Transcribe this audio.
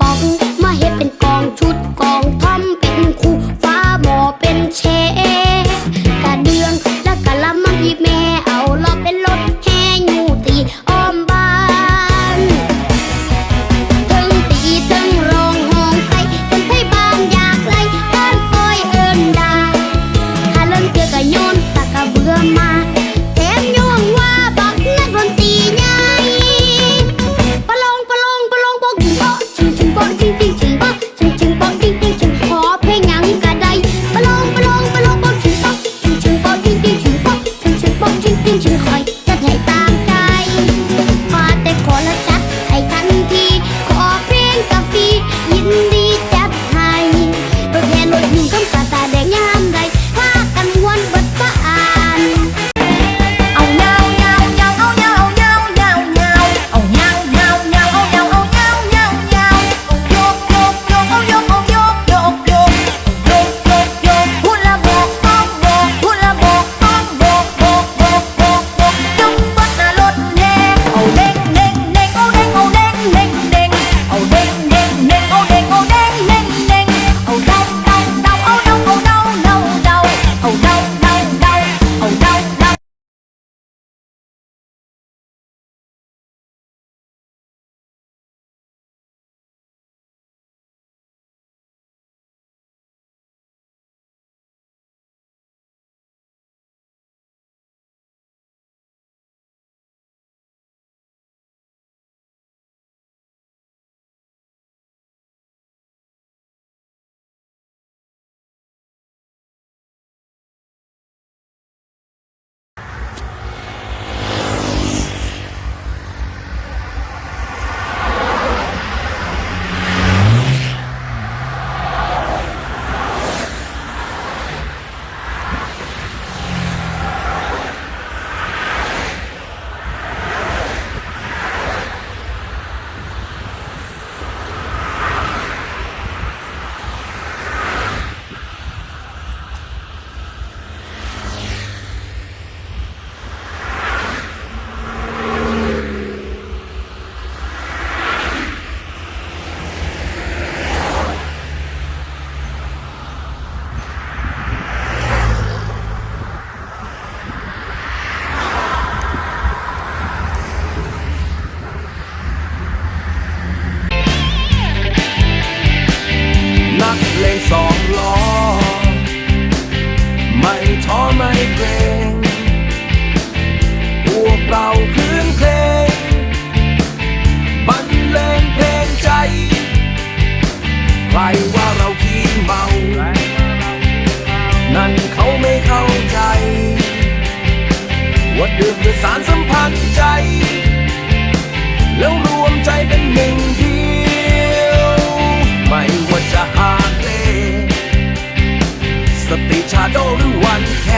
ป๋องมาเฮ็ดเป็นกองชุดกองทำเป็นคู่ฟ้าบ่อเโดหรือวันแค